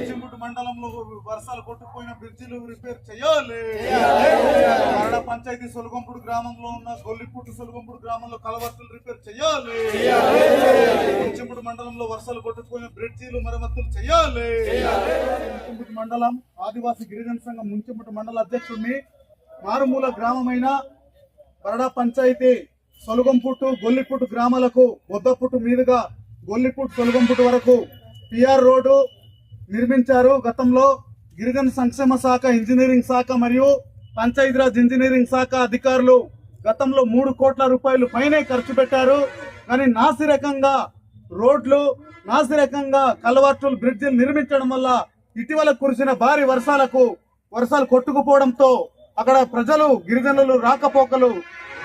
మంచిగుంట మండలంలో వర్షాలు కొట్టుకుపోయిన బ్రిడ్జిలు రిపేర్ చేయాలి. పంచాయతీ సొలగంపుడు గ్రామంలో ఉన్న గొల్లిపుట్టు సొలగంపుడు గ్రామంలో కలవర్తులు రిపేర్ చేయాలి. మంచిగుంట మండలంలో వర్షాలు కొట్టుకుపోయిన బ్రిడ్జిలు మరమ్మతులు చేయాలి. ముంచెంపుట్టు మండలం ఆదివాసీ గిరిజన సంఘం ముంచెంపుట్టు మండల అధ్యక్షుడిని మారుమూల గ్రామమైన కరడ పంచాయతీ సొలగంపుట్టు గొల్లిపుట్టు గ్రామాలకు బొద్దపుట్టు మీదుగా గొల్లిపుట్టు సొలగంపుట్టు వరకు పిఆర్ రోడ్డు నిర్మించారు. గతంలో గిరిజన సంక్షేమ శాఖ ఇంజనీరింగ్ శాఖ మరియు పంచాయతీరాజ్ ఇంజనీరింగ్ శాఖ అధికారులు గతంలో మూడు కోట్ల రూపాయలు పైనే ఖర్చు పెట్టారు. కానీ నాసిరకంగా రోడ్లు నాసిరకంగా కలవర్టులు బ్రిడ్జిలు నిర్మించడం వల్ల ఇటీవల కురిసిన భారీ వర్షాలకు వర్షాలు కొట్టుకుపోవడంతో అక్కడ ప్రజలు గిరిజనులు రాకపోకలు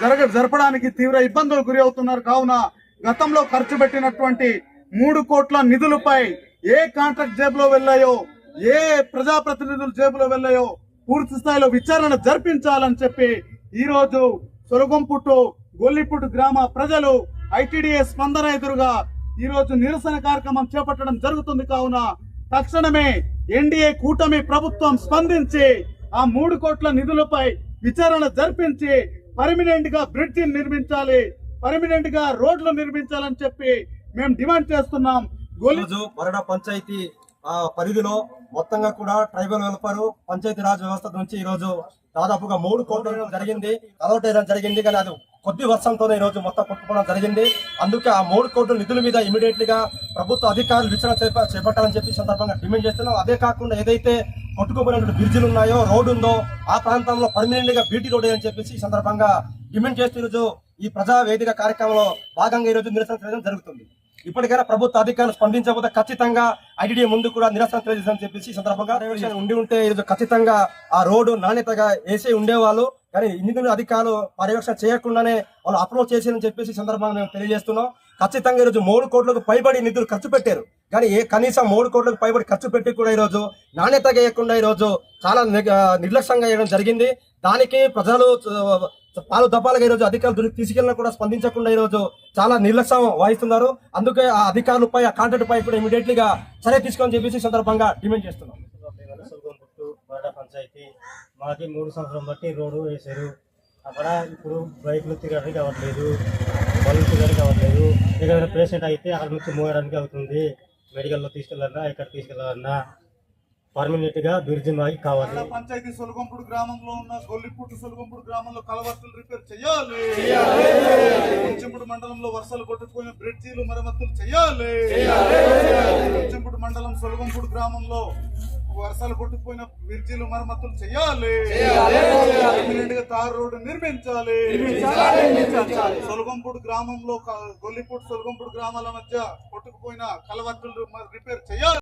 జరగ జరపడానికి తీవ్ర ఇబ్బందులు గురి అవుతున్నారు. కావున గతంలో ఖర్చు పెట్టినటువంటి మూడు కోట్ల నిధులపై ఏ కాంట్రాక్ట్ జేబులో వెళ్ళాయో ఏ ప్రజాప్రతినిధుల జేబులో వెళ్ళాయో పూర్తి స్థాయిలో విచారణ జరిపించాలని చెప్పి ఈరోజు రోజు సొలగంపుట్టు గొల్లిపుట్టు గ్రామ ప్రజలు ఐటీడీఏ స్పందన ఎదురుగా ఈ రోజు నిరసన కార్యక్రమం చేపట్టడం జరుగుతుంది కావున తక్షణమే ఎన్డీఏ కూటమి ప్రభుత్వం స్పందించి ఆ మూడు కోట్ల నిధులపై విచారణ జరిపించి పర్మినెంట్గా బ్రిడ్జిని నిర్మించాలి పర్మినెంట్గా రోడ్లు నిర్మించాలని చెప్పి మేము డిమాండ్ చేస్తున్నాం. రోజు వరడ పంచాయతీ పరిధిలో మొత్తంగా కూడా ట్రైబల్ వెల్ఫేర్ పంచాయతీ రాజ్ వ్యవస్థ నుంచి ఈ రోజు దాదాపుగా మూడు కోట్లు జరిగింది. అలౌట్ అయ్యడం జరిగింది కానీ అది కొద్ది వర్షంతోనే ఈ రోజు మొత్తం కొట్టుకోవడం జరిగింది. అందుకే ఆ మూడు కోట్ల నిధుల మీద ఇమీడియట్గా ప్రభుత్వ అధికారులు విచారణ చేప- చేపట్టాలని చెప్పి సందర్భంగా డిమాండ్ చేస్తున్నాం. అదే కాకుండా ఏదైతే కొట్టుకుపోయినటువంటి బ్రిడ్జిలు ఉన్నాయో రోడ్డు ఉందో ఆ ప్రాంతంలో పర్మనెంట్గా బీటీ రోడ్ అని చెప్పేసి ఈ సందర్భంగా డిమాండ్ చేస్తూ ఈరోజు ఈ ప్రజా వేదిక కార్యక్రమంలో భాగంగా ఈ రోజు నిరసన చేయడం జరుగుతుంది. ఇప్పటికైనా ప్రభుత్వ అధికారులు స్పందించకపోతే ఖచ్చితంగా ఐటీడీ ముందు కూడా నిరసన తెలియజేస్తామని చెప్పేసి సందర్భంగా ఉండి ఉంటే ఈరోజు ఖచ్చితంగా ఆ రోడ్డు నాణ్యతగా వేసే ఉండేవాళ్ళు కానీ ఇన్ని అధికారులు పర్యవేక్షణ చేయకుండానే వాళ్ళు అప్రోచ్ చేసిందని చెప్పేసి ఈ సందర్భంగా మేము తెలియజేస్తున్నాం. ఖచ్చితంగా ఈరోజు మూడు కోట్లకు పైబడి నిధులు ఖర్చు పెట్టారు. కానీ ఏ కనీసం మూడు కోట్లకు పైబడి ఖర్చు పెట్టి కూడా ఈరోజు నాణ్యతగా వేయకుండా ఈరోజు చాలా నిర్లక్ష్యంగా వేయడం జరిగింది. దానికి ప్రజలు పాలు దప్పాలుగా ఈరోజు అధికారులు దృష్టికి తీసుకెళ్ళినా కూడా స్పందించకుండా ఈరోజు చాలా నిర్లక్ష్యం వహిస్తున్నారు. అందుకే ఆ అధికారులపై ఆ కాంట్రాక్ట్ పై కూడా ఇమీడియట్లీ గా చర్య తీసుకోని చెప్పేసి సందర్భంగా డిమాండ్ చేస్తున్నాం. పంచాయతీ మాకి మూడు సంవత్సరం బట్టి రోడ్డు వేశారు. అక్కడ ఇప్పుడు బైకులు తిరగడానికి అవ్వట్లేదు బళ్ళు తిరగడానికి అవ్వట్లేదు. ఏదైనా పేషెంట్ అయితే అక్కడ నుంచి మోయడానికి అవుతుంది. మెడికల్లో తీసుకెళ్ళాలన్నా ఇక్కడ తీసుకెళ్ళాలన్నా. పర్మనెంట్గా బ్రిడ్జి మాకి కావాలి పంచాయతీ సొలగంపుడు గ్రామంలో ఉన్న గొల్లిపుట్టు సొలగంపుడు గ్రామంలో కలవర్తులు రిపేర్ చేయాలి. మంచెంపుడు మండలంలో వర్షాలు కొట్టుకుపోయిన బ్రిడ్జీలు మరమ్మతులు చేయాలి. మంచెంపుడు మండలం సొలగంపుడు గ్రామంలో వర్షాలు కొట్టుకుపోయిన బ్రిడ్జిలు మరమ్మతులు చేయాలి. పర్మనెంట్గా తారు రోడ్డు నిర్మించాలి. సొలగంపుడు గ్రామంలో క- గొల్లిపుట్టు సొలగంపుడు గ్రామాల మధ్య కొట్టుకుపోయిన కలవర్తులు రిపేర్ చేయాలి.